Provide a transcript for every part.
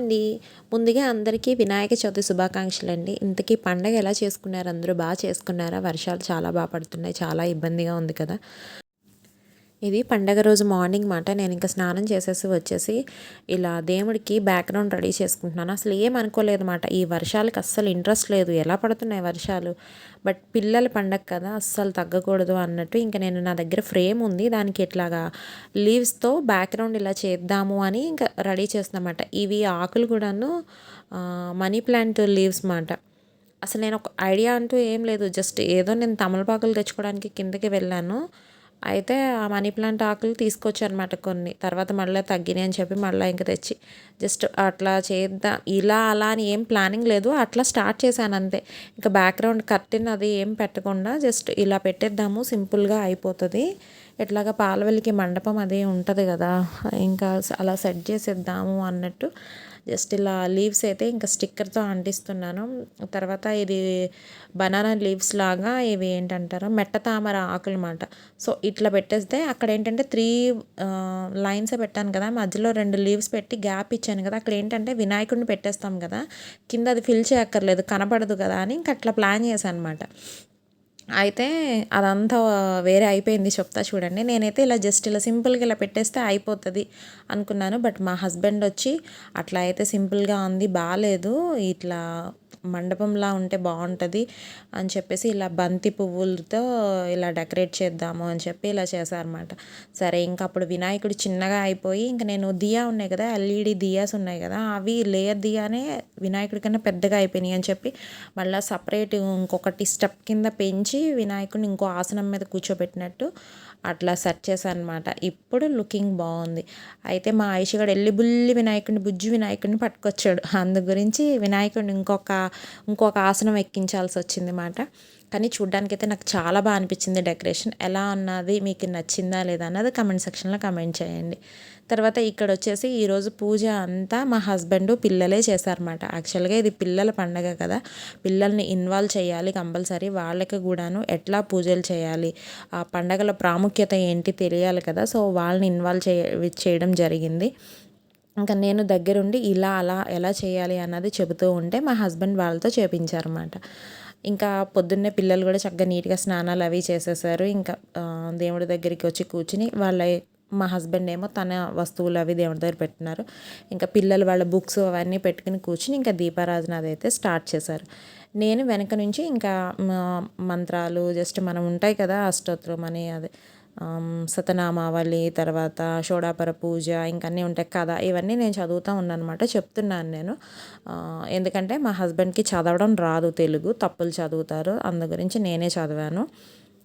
అండి. ముందుగా అందరికీ వినాయక చవితి శుభాకాంక్షలు అండి ఇంతకీ పండగ ఎలా చేసుకున్నారు? అందరూ బాగా చేసుకున్నారా? వర్షాలు చాలా బాగా పడుతున్నాయి. చాలా ఇబ్బందిగా ఉంది కదా. ఇది పండగ రోజు మార్నింగ్ మాట. నేను ఇంకా స్నానం చేసేసి వచ్చేసి ఇలా దేవుడికి బ్యాక్గ్రౌండ్ రెడీ చేసుకుంటున్నాను. అసలు ఏం అనుకోలేదు మాట. ఈ వర్షాలకి అస్సలు ఇంట్రెస్ట్ లేదు. ఎలా పడుతున్నాయి వర్షాలు? బట్ పిల్లల పండగ కదా అస్సలు తగ్గకూడదు అన్నట్టు ఇంకా నేను నా దగ్గర ఫ్రేమ్ ఉంది. దానికి ఇట్లాగా లీవ్స్తో బ్యాక్గ్రౌండ్ ఇలా చేద్దాము అని ఇంకా రెడీ చేస్తున్నమాట ఇవి ఆకులు కూడాను మనీ ప్లాంట్ లీవ్స్ మాట. అసలు నేను ఒక ఐడియా అంటూ ఏం లేదు. జస్ట్ ఏదో నేను తమలపాకులు తెచ్చుకోవడానికి కిందకి వెళ్ళాను. అయితే ఆ మనీ ప్లాంట్ ఆకులు తీసుకొచ్చానమాట కొన్ని. తర్వాత మళ్ళీ తగ్గినాయి అని చెప్పి మళ్ళీ ఇంక తెచ్చి జస్ట్ అట్లా చేద్దాం ఇలా అలా అని ఏం ప్లానింగ్ లేదు. అట్లా స్టార్ట్ చేశాను అంతే. ఇంకా బ్యాక్గ్రౌండ్ కర్టెన్ అది ఏం పెట్టకుండా జస్ట్ ఇలా పెట్టేద్దాము సింపుల్గా అయిపోతుంది. ఎట్లాగా పాలవెల్లికి మండపం అది ఉంటుంది కదా ఇంకా అలా సెట్ చేసేద్దాము అన్నట్టు జస్ట్ ఇలా లీవ్స్ అయితే ఇంకా స్టిక్కర్తో అంటిస్తున్నాను. తర్వాత ఇది బనానా లీవ్స్ లాగా ఇవి ఏంటంటారు? మెట్ట తామర ఆకులు సో ఇట్లా పెట్టేస్తే అక్కడ ఏంటంటే త్రీ లైన్స్ పెట్టాను కదా. మధ్యలో రెండు లీవ్స్ పెట్టి గ్యాప్ ఇచ్చాను కదా. అక్కడ ఏంటంటే వినాయకుడిని పెట్టేస్తాం కదా. కింద అది ఫిల్ చేయక్కర్లేదు కనపడదు కదా అని ఇంకా అట్లా ప్లాన్ చేశాను అనమాట అయితే అదంతా వేరే అయిపోయింది చెప్తా చూడండి. నేనైతే ఇలా జస్ట్ ఇలా సింపుల్గా ఇలా పెట్టేస్తే అయిపోతుంది అనుకున్నాను. బట్ మా హస్బెండ్ వచ్చి అట్లా అయితే సింపుల్గా ఉంది బాగాలేదు ఇట్లా మండపంలా ఉంటే బాగుంటుంది అని చెప్పేసి ఇలా బంతి పువ్వులతో ఇలా డెకరేట్ చేద్దాము అని చెప్పి ఇలా చేశారనమాట సరే ఇంకా అప్పుడు వినాయకుడు చిన్నగా అయిపోయి ఇంకా నేను దియా ఉన్నాయి కదా ఎల్ఈడి దియాస్ ఉన్నాయి కదా అవి లేయర్ దియానే వినాయకుడి కన్నా పెద్దగా అయిపోయినాయి అని చెప్పి మళ్ళీ సపరేట్ ఇంకొకటి స్టెప్ కింద పెంచి వినాయకుడిని ఇంకో ఆసనం మీద కూర్చోబెట్టినట్టు అట్లా సెట్ చేశాను అనమాట ఇప్పుడు లుకింగ్ బాగుంది. అయితే మా ఐషగాడు వెళ్ళి బుల్లి వినాయకుడిని బుజ్జి వినాయకుడిని పట్టుకొచ్చాడు. అందు గురించి వినాయకుడిని ఇంకొక ఇంకొక ఆసనం ఎక్కించాల్సి వచ్చింది మాట. కానీ చూడ్డానికి అయితే నాకు చాలా బాగా అనిపించింది డెకరేషన్. ఎలా ఉన్నది మీకు నచ్చిందా లేదా అన్నది కమెంట్ సెక్షన్లో కమెంట్ చేయండి. తర్వాత ఇక్కడ వచ్చేసి ఈరోజు పూజ అంతా మా హస్బెండ్ పిల్లలే చేశారన్నమాట. యాక్చువల్గా ఇది పిల్లల పండగ కదా. పిల్లల్ని ఇన్వాల్వ్ చేయాలి కంపల్సరీ. వాళ్ళకి కూడాను ఎట్లా పూజలు చేయాలి? ఆ పండగల ప్రాముఖ్యత ఏంటి తెలియాలి కదా. సో వాళ్ళని ఇన్వాల్వ్ చేయ చేయడం జరిగింది. ఇంకా నేను దగ్గరుండి ఇలా అలా ఎలా చేయాలి అన్నది చెబుతూ ఉంటే మా హస్బెండ్ వాళ్ళతో చేపించారన్నమాట. ఇంకా పొద్దున్నే పిల్లలు కూడా చక్కగా నీట్గా స్నానాలు అవి చేసేసారు. ఇంకా దేవుడి దగ్గరికి వచ్చి కూర్చుని వాళ్ళ మా హస్బెండ్ ఏమో తన వస్తువులు అవి దేవుడి దగ్గర పెట్టినారు. ఇంకా పిల్లలు వాళ్ళ బుక్స్ అవన్నీ పెట్టుకుని కూర్చుని ఇంకా దీపారాధన అదైతే స్టార్ట్ చేశారు. నేను వెనక నుంచి ఇంకా మంత్రాలు జస్ట్ మనం ఉంటాయి కదా అష్టోత్రం అని అదే సతనామావళి తర్వాత షోడాపర పూజ ఇంకన్నీ ఉంటాయి కదా. ఇవన్నీ నేను చదువుతూ ఉన్నానమాట చెప్తున్నాను నేను. ఎందుకంటే మా హస్బెండ్కి చదవడం రాదు తెలుగు తప్పులు చదువుతారు అందు గురించి నేనే చదివాను.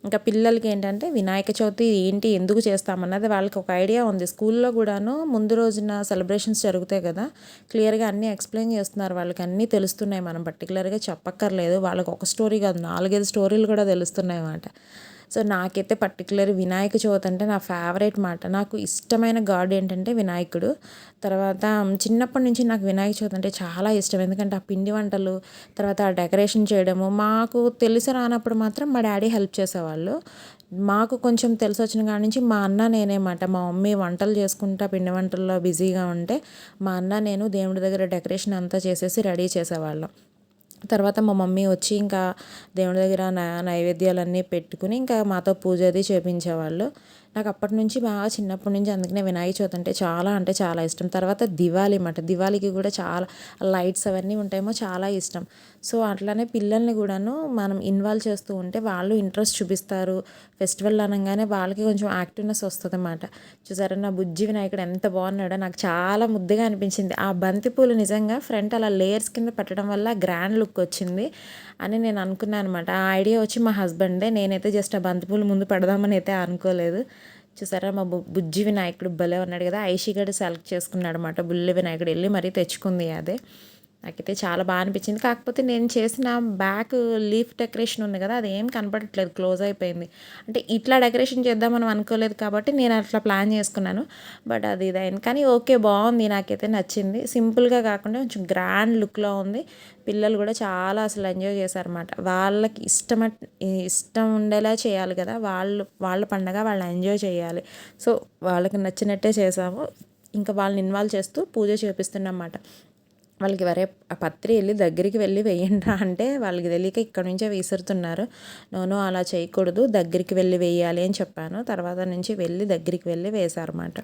ఇంకా పిల్లలకి ఏంటంటే వినాయక చవితి ఏంటి ఎందుకు చేస్తామన్నది వాళ్ళకి ఒక ఐడియా ఉంది. స్కూల్లో కూడాను ముందు రోజున సెలబ్రేషన్స్ జరుగుతాయి కదా క్లియర్గా అన్నీ ఎక్స్ప్లెయిన్ చేస్తున్నారు వాళ్ళకి అన్నీ తెలుస్తున్నాయి మనం పర్టికులర్గా చెప్పక్కర్లేదు వాళ్ళకి ఒక స్టోరీ కాదు నాలుగైదు స్టోరీలు కూడా తెలుస్తున్నాయి అన్నమాట. సో నాకైతే పర్టికులర్ వినాయక చవితి అంటే నా ఫేవరెట్ మాట. నాకు ఇష్టమైన గాడ్ ఏంటంటే వినాయకుడు. తర్వాత చిన్నప్పటి నుంచి నాకు వినాయక చవితి అంటే చాలా ఇష్టం. ఎందుకంటే ఆ పిండి వంటలు తర్వాత ఆ డెకరేషన్ చేయడము మాకు తెలిసి రానప్పుడు మాత్రం మా డాడీ హెల్ప్ చేసేవాళ్ళు. మాకు కొంచెం తెలిసి వచ్చిన కాడి నుంచి మా అన్న నేనేమాట మా మమ్మీ వంటలు చేసుకుంటా పిండి వంటల్లో బిజీగా ఉంటే మా అన్న నేను దేవుడి దగ్గర డెకరేషన్ అంతా చేసేసి రెడీ చేసేవాళ్ళం. తర్వాత మా మమ్మీ వచ్చి ఇంకా దేవుడి దగ్గర నైవేద్యాలన్నీ పెట్టుకుని ఇంకా మాతో పూజ అది చేపించేవాళ్ళు. నాకు అప్పటి నుంచి బాగా చిన్నప్పటి నుంచి అందుకనే వినాయక చవితి అంటే చాలా అంటే చాలా ఇష్టం. తర్వాత దివాళీ అన్నమాట. దివాళీకి కూడా చాలా లైట్స్ అవన్నీ ఉంటాయేమో చాలా ఇష్టం. సో అట్లానే పిల్లల్ని కూడాను మనం ఇన్వాల్వ్ చేస్తూ ఉంటే వాళ్ళు ఇంట్రెస్ట్ చూపిస్తారు. ఫెస్టివల్ అనగానే వాళ్ళకి కొంచెం యాక్టివ్నెస్ వస్తుంది అన్నమాట చూసారా నా బుజ్జి వినాయకుడు ఎంత బాగున్నాడో నాకు చాలా ముద్దుగా అనిపించింది. ఆ బంతిపూలు నిజంగా ఫ్రంట్ అలా లేయర్స్ కింద పెట్టడం వల్ల గ్రాండ్ లుక్ వచ్చింది అని నేను అనుకున్నాను అనమాట ఆ ఐడియా వచ్చి మా హస్బెండే నేనైతే జస్ట్ ఆ బంతిపూలు ముందు పెడదామని అయితే అనుకోలేదు. చూసారా? మా బుజ్జి వినాయకుడు భలే ఉన్నాడు కదా? ఐషిగడ్ సెలెక్ట్ చేసుకున్నాడు అనమాట బుల్లి వినాయకుడు వెళ్ళి మరీ తెచ్చుకుంది అదే. నాకైతే చాలా బాగా అనిపించింది. కాకపోతే నేను చేసిన బ్యాక్ లీఫ్ డెకరేషన్ ఉంది కదా అది ఏం కనపడట్లేదు. క్లోజ్ అయిపోయింది. అంటే ఇట్లా డెకరేషన్ చేద్దామని అనుకోలేదు కాబట్టి నేను అట్లా ప్లాన్ చేసుకున్నాను. బట్ అది ఇదైంది. కానీ ఓకే బాగుంది. నాకైతే నచ్చింది. సింపుల్గా కాకుండా కొంచెం గ్రాండ్ లుక్లో ఉంది. పిల్లలు కూడా చాలా అసలు ఎంజాయ్ చేశారన్నమాట. వాళ్ళకి ఇష్టం ఇష్టం ఉండేలా చేయాలి కదా. వాళ్ళు వాళ్ళ పండగ వాళ్ళు ఎంజాయ్ చేయాలి. సో వాళ్ళకి నచ్చినట్టే చేసాము. ఇంకా వాళ్ళని ఇన్వాల్వ్ చేస్తూ పూజ చేపిస్తున్నమాట వాళ్ళకి వరే ఆ పత్రి వెళ్ళి దగ్గరికి వెళ్ళి వేయండి అంటే వాళ్ళకి తెలియక ఇక్కడ నుంచే విసురుతున్నారు. నోనో అలా చేయకూడదు. దగ్గరికి వెళ్ళి వేయాలి అని చెప్పాను. తర్వాత నుంచి వెళ్ళి దగ్గరికి వెళ్ళి వేశారన్నమాట.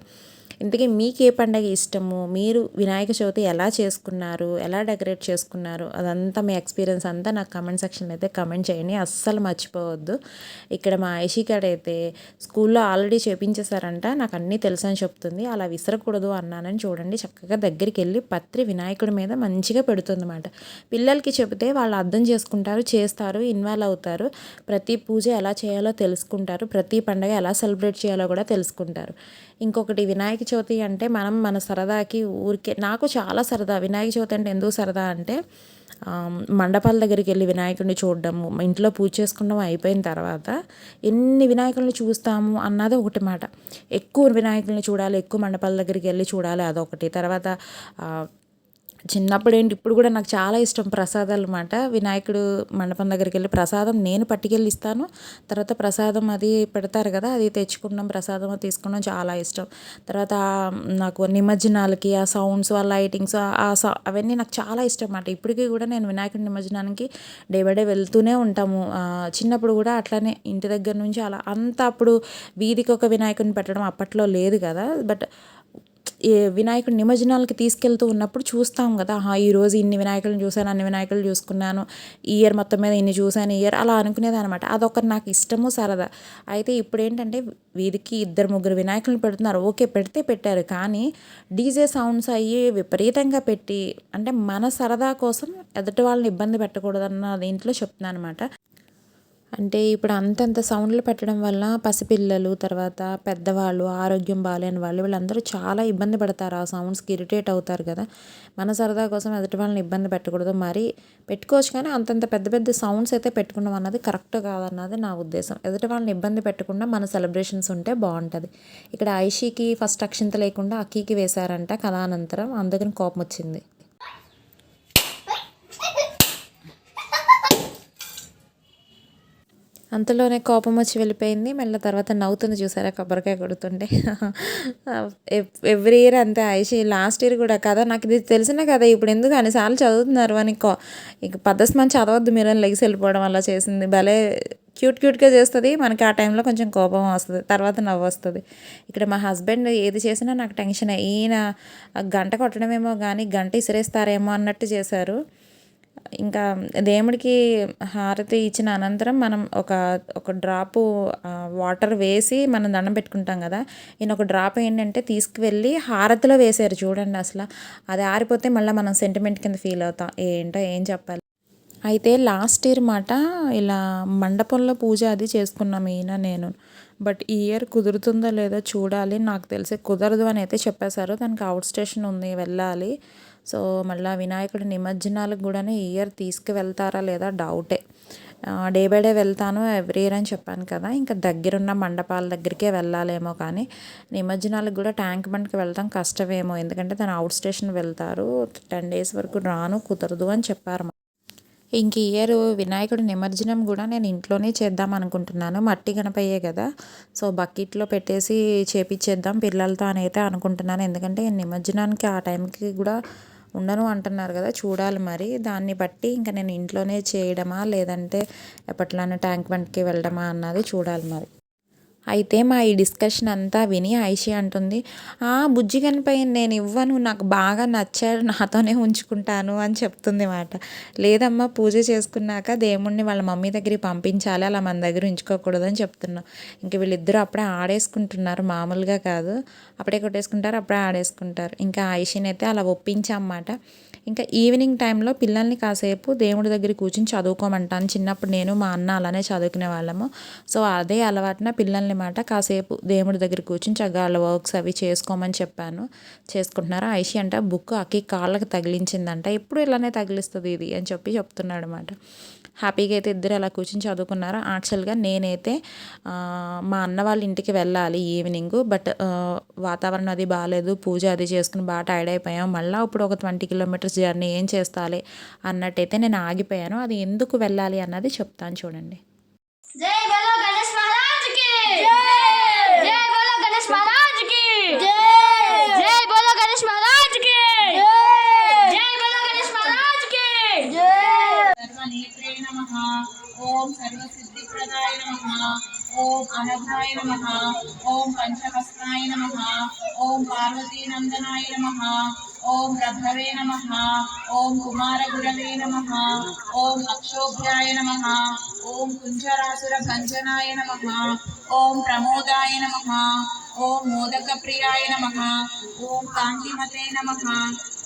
ఇంతకీ మీకు ఏ పండగ ఇష్టము? మీరు వినాయక చవితి ఎలా చేసుకున్నారు? ఎలా డెకరేట్ చేసుకున్నారు? అదంతా మీ ఎక్స్పీరియన్స్ అంతా నాకు కమెంట్ సెక్షన్లో అయితే కమెంట్ చేయండి. అస్సలు మర్చిపోవద్దు. ఇక్కడ మా ఐషికాడ అయితే స్కూల్లో ఆల్రెడీ చేపించేశారంట. నాకు అన్నీ తెలుసు అని చెప్తుంది. అలా విసరకూడదు అన్నానని చూడండి. చక్కగా దగ్గరికి వెళ్ళి పత్రి వినాయకుడి మీద మంచిగా పెడుతుందన్నమాట. పిల్లలకి చెబితే వాళ్ళు అర్థం చేసుకుంటారు చేస్తారు ఇన్వాల్వ్ అవుతారు. ప్రతి పూజ ఎలా చేయాలో తెలుసుకుంటారు. ప్రతి పండగ ఎలా సెలబ్రేట్ చేయాలో కూడా తెలుసుకుంటారు. ఇంకొకటి వినాయక చవితి అంటే మనం మన సరదాకి ఊరికే నాకు చాలా సరదా. వినాయక చవితి అంటే ఎందుకు సరదా అంటే మండపాల దగ్గరికి వెళ్ళి వినాయకుడిని చూడడము ఇంట్లో పూజ చేసుకున్నాం అయిపోయిన తర్వాత ఎన్ని వినాయకుల్ని చూస్తాము అన్నది ఒకటి మాట. ఎక్కువ వినాయకుల్ని చూడాలి ఎక్కువ మండపాల దగ్గరికి వెళ్ళి చూడాలి అదొకటి. తర్వాత చిన్నప్పుడు ఏంటి ఇప్పుడు కూడా నాకు చాలా ఇష్టం ప్రసాదాలు అనమాట వినాయకుడు మండపం దగ్గరికి వెళ్ళి ప్రసాదం నేను పట్టుకెళ్ళి ఇస్తాను తర్వాత ప్రసాదం అది పెడతారు కదా అది తెచ్చుకున్నాం ప్రసాదం తీసుకున్నాం చాలా ఇష్టం. తర్వాత నాకు నిమజ్జనాలకి ఆ సౌండ్స్ ఆ లైటింగ్స్ ఆ అవన్నీ నాకు చాలా ఇష్టం అన్నమాట. ఇప్పటికీ కూడా నేను వినాయకుడి నిమజ్జనానికి డే బై డే వెళ్తూనే ఉంటాము. చిన్నప్పుడు కూడా అట్లానే ఇంటి దగ్గర నుంచి అలా అంత అప్పుడు వీధికి ఒక వినాయకుడిని పెట్టడం అప్పట్లో లేదు కదా. బట్ వినాయకుడు నిమజ్జనాలకి తీసుకెళ్తూ ఉన్నప్పుడు చూస్తాం కదా ఈరోజు ఇన్ని వినాయకులను చూశాను అన్ని వినాయకులు చూసుకున్నాను ఈ ఇయర్ మొత్తం మీద ఇన్ని చూశాను ఇయర్ అలా అనుకునేది అనమాట అదొకటి నాకు ఇష్టము సరదా. అయితే ఇప్పుడు ఏంటంటే వీధికి ఇద్దరు ముగ్గురు వినాయకులను పెడుతున్నారు. ఓకే పెడితే పెట్టారు. కానీ డీజే సౌండ్స్ అయ్యి విపరీతంగా పెట్టి అంటే మన సరదా కోసం ఎదుటి వాళ్ళని ఇబ్బంది పెట్టకూడదన్న దీంట్లో చెప్తున్నాను అనమాట అంటే ఇప్పుడు అంతంత సౌండ్లు పెట్టడం వల్ల పసిపిల్లలు తర్వాత పెద్దవాళ్ళు ఆరోగ్యం బాగాలేని వాళ్ళు వీళ్ళందరూ చాలా ఇబ్బంది పడతారు. ఆ సౌండ్స్కి ఇరిటేట్ అవుతారు కదా. మన సరదా కోసం ఎదుటి వాళ్ళని ఇబ్బంది పెట్టకూడదు. మరి పెట్టుకోవచ్చు కానీ అంతంత పెద్ద పెద్ద సౌండ్స్ అయితే పెట్టుకున్నాం అన్నది కరెక్ట్ కాదన్నది నా ఉద్దేశం. ఎదుటి వాళ్ళని ఇబ్బంది పెట్టకుండా మన సెలబ్రేషన్స్ ఉంటే బాగుంటుంది. ఇక్కడ ఐషీకి ఫస్ట్ అక్షింత లేకుండా అక్కీకి వేశారంట కథానంతరం. అందుకని కోపం వచ్చింది అంతలోనే కోపం వచ్చి వెళ్ళిపోయింది. మళ్ళీ తర్వాత నవ్వుతుంది చూసారా కొబ్బరికాయ కొడుతుంటే. ఎవ్రీ ఇయర్ అంతే ఆయుషి. లాస్ట్ ఇయర్ కూడా కదా నాకు ఇది తెలిసిన కదా ఇప్పుడు ఎందుకు అన్నిసార్లు చదువుతున్నారు అని కో ఇక పద్దస్మాన్ చదవద్దు మీరు అని లెగిసి వెళ్ళిపోవడం వల్ల చేసింది. భలే క్యూట్ క్యూట్గా చేస్తుంది. మనకి ఆ టైంలో కొంచెం కోపం వస్తుంది తర్వాత నవ్వు వస్తుంది. ఇక్కడ మా హస్బెండ్ ఏది చేసినా నాకు టెన్షన్ ఈయన గంట కొట్టడమేమో కానీ గంట ఇసిరేస్తారేమో అన్నట్టు చేశారు. ఇంకా దేవుడికి హారతి ఇచ్చిన అనంతరం మనం ఒక ఒక డ్రాపు వాటర్ వేసి మనం దండం పెట్టుకుంటాం కదా. ఈయన ఒక డ్రాప్ ఏంటంటే తీసుకువెళ్ళి హారతిలో వేసారు చూడండి అసలు. అది ఆరిపోతే మళ్ళీ మనం సెంటిమెంట్ కింద ఫీల్ అవుతాం. ఏంటో ఏం చెప్పాలి. అయితే లాస్ట్ ఇయర్ మాట ఇలా మండపంలో పూజ అది చేసుకున్నాం ఈయన నేను. బట్ ఈ ఇయర్ కుదురుతుందో లేదో చూడాలి. నాకు తెలిసి కుదరదు అని అయితే చెప్పేశారు. దానికి అవుట్ స్టేషన్ ఉంది వెళ్ళాలి. సో మళ్ళీ వినాయకుడి నిమజ్జనాలకు కూడా ఈ ఇయర్ తీసుకువెళ్తారా లేదా డౌటే. డే బై డే వెళ్తాను ఎవ్రీ ఇయర్ అని చెప్పాను కదా. ఇంకా దగ్గరున్న మండపాల దగ్గరికే వెళ్ళాలేమో కానీ నిమజ్జనాలకు కూడా ట్యాంక్ బండ్కి వెళ్తాం కష్టమేమో. ఎందుకంటే తను అవుట్ స్టేషన్ వెళ్తారు. టెన్ డేస్ వరకు రాను కుదరదు అని చెప్పారు ఇంక ఇయర్ వినాయకుడి నిమజ్జనం కూడా నేను ఇంట్లోనే చేద్దాం అనుకుంటున్నాను. మట్టి గణపయ్యే కదా. సో బకెట్లో పెట్టేసి చేపించేద్దాం పిల్లలతో అని అయితే అనుకుంటున్నాను. ఎందుకంటే నిమజ్జనానికి ఆ టైంకి కూడా ఉండను అంటున్నారు కదా. చూడాలి మరి. దాన్ని బట్టి ఇంకా నేను ఇంట్లోనే చేయడమా లేదంటే ఎప్పట్లానే ట్యాంక్ బండ్కి వెళ్ళడమా అన్నది చూడాలి మరి. అయితే మా ఈ డిస్కషన్ అంతా విని ఐషి అంటుంది ఆ బుజ్జి కనిపై నేను ఇవ్వను నాకు బాగా నచ్చాడు నాతోనే ఉంచుకుంటాను అని చెప్తుంది మాట. లేదమ్మా పూజ చేసుకున్నాక దేవుణ్ణి వాళ్ళ మమ్మీ దగ్గరికి పంపించాలి అలా మన దగ్గర ఉంచుకోకూడదు అని చెప్తున్నాం. ఇంక వీళ్ళిద్దరూ అప్పుడే ఆడేసుకుంటున్నారు మామూలుగా కాదు. అప్పుడే కొట్టేసుకుంటారు అప్పుడే ఆడేసుకుంటారు. ఇంకా ఐషిని అయితే అలా ఒప్పించామన్నమాట ఇంకా ఈవినింగ్ టైంలో పిల్లల్ని కాసేపు దేవుడి దగ్గర కూర్చుని చదువుకోమంటాను. చిన్నప్పుడు నేను మా అన్న అలానే చదువుకునే వాళ్ళము. సో అదే అలవాటున పిల్లల్ని మాట కాసేపు దేవుడి దగ్గర కూర్చుని చక్కగా వర్క్స్ అవి చేసుకోమని చెప్పాను. చేసుకుంటున్నారు? ఐషి అంట బుక్ అక్కి కాళ్ళకి తగిలించిందంట. ఎప్పుడు ఇలానే తగిలిస్తుంది ఇది? అని చెప్పి చెప్తున్నాడు అనమాట హ్యాపీగా అయితే ఇద్దరు అలా కూర్చొని చదువుకున్నారు? యాక్చువల్గా నేనైతే మా అన్న వాళ్ళ ఇంటికి వెళ్ళాలి ఈవినింగ్ బట్ వాతావరణం అది బాగాలేదు పూజ అది చేసుకుని బాగా టైర్డ్ అయిపోయాం. మళ్ళీ ఇప్పుడు ఒక ట్వంటీ కిలోమీటర్స్ జర్నీ ఏం చేస్తాలి అన్నట్టయితే నేను ఆగిపోయాను. అది ఎందుకు వెళ్ళాలి అన్నది చెప్తాను చూడండి. జై గణేష్ మహారాజ్కి జై బలో గణేష్ మహారాజ్కి జై బలో గణేష్ మహారాజ్కి జై బలో ఓం సర్వసిద్ధి ప్రదాయ నమ ఓం అనఘాయ నమ ఓం పంచహస్తాయ నమ ఓం పార్వతీనందనాయ నమ ఓం రభవే నమ ఓం కుమారగురవే నమ ఓం అక్షోభ్యాయ నమ ఓం కుంజరాసుర భంజనాయ నమ ఓం ప్రమోదాయ నమ ఓం మోదక ప్రియాయ నమ ఓం కాంతిమతే నమ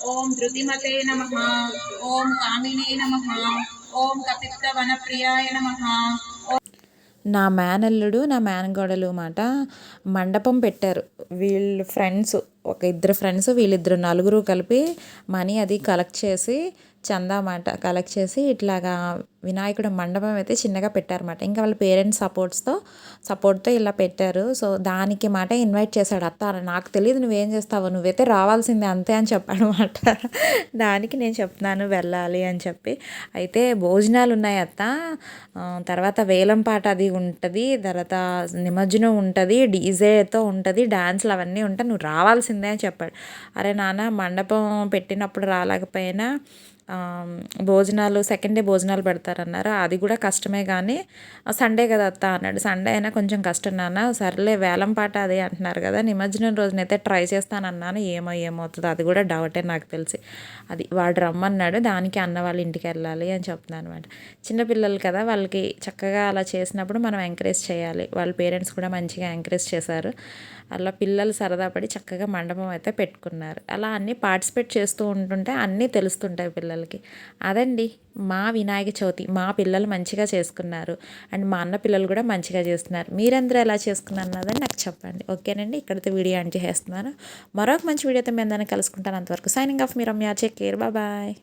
ఓం ధృతిమతే నమ ఓం కామినే నమ నా మేనల్లుడు నా మేనగోడలు మాట మండపం పెట్టారు. వీళ్ళు ఫ్రెండ్స్ ఒక ఇద్దరు ఫ్రెండ్స్ వీళ్ళిద్దరు నలుగురు కలిపి మనీ అది కలెక్ట్ చేసి చందామాట కలెక్ట్ చేసి ఇట్లాగా వినాయకుడు మండపం అయితే చిన్నగా పెట్టారన్నమాట. ఇంకా వాళ్ళ పేరెంట్స్ సపోర్ట్స్తో సపోర్ట్తో ఇలా పెట్టారు. సో దానికి మాట ఇన్వైట్ చేశాడు. అత్త నాకు తెలియదు నువ్వేం చేస్తావు నువ్వైతే రావాల్సిందే అంతే అని చెప్పాడు అనమాట దానికి నేను చెప్తున్నాను వెళ్ళాలి అని చెప్పి. అయితే భోజనాలు ఉన్నాయి అత్త. తర్వాత వేలం పాట అది ఉంటుంది. తర్వాత నిమజ్జనం ఉంటుంది. డీజేతో ఉంటుంది. డ్యాన్స్లు అవన్నీ ఉంటాయి. నువ్వు రావాల్సిందే అని చెప్పాడు. అరే నాన్న మండపం పెట్టినప్పుడు రాలేకపోయినా భోజనాలు సెకండ్ డే భోజనాలు పెడతారన్నారు. అది కూడా కష్టమే కానీ సండే కదా అత్త అన్నాడు. సండే అయినా కొంచెం కష్టం నాన్న. సర్లే వేలం పాట అదే అంటున్నారు కదా. నిమజ్జనం రోజునైతే ట్రై చేస్తానన్నాను. ఏమో ఏమవుతుందో అది కూడా డౌటే నాకు తెలిసి. అది వాడు రమ్మన్నాడు. దానికి అన్న వాళ్ళ ఇంటికి వెళ్ళాలి అని చెప్తున్నాను అనమాట చిన్నపిల్లలు కదా వాళ్ళకి చక్కగా అలా చేసినప్పుడు మనం ఎంకరేజ్ చేయాలి. వాళ్ళ పేరెంట్స్ కూడా మంచిగా ఎంకరేజ్ చేశారు. అలా పిల్లలు సరదా పడి చక్కగా మండపం అయితే పెట్టుకున్నారు. అలా అన్నీ పార్టిసిపేట్ చేస్తూ ఉంటుంటే అన్నీ తెలుస్తుంటాయి పిల్లలకి. అదండి మా వినాయక చవితి మా పిల్లలు మంచిగా చేసుకున్నారు. అండ్ మా అన్న పిల్లలు కూడా మంచిగా చేస్తున్నారు. మీరందరూ ఎలా చేసుకున్నారు అన్నదని నాకు చెప్పండి. ఓకేనండి? ఇక్కడైతే వీడియో ఎండ్ చేస్తున్నాను. మరొక మంచి వీడియోతో మేము దాన్ని కలుసుకుంటాను. అంతవరకు సైనింగ్ ఆఫ్ మీరు అమ్మ చెక్ కేర్. బాయ్.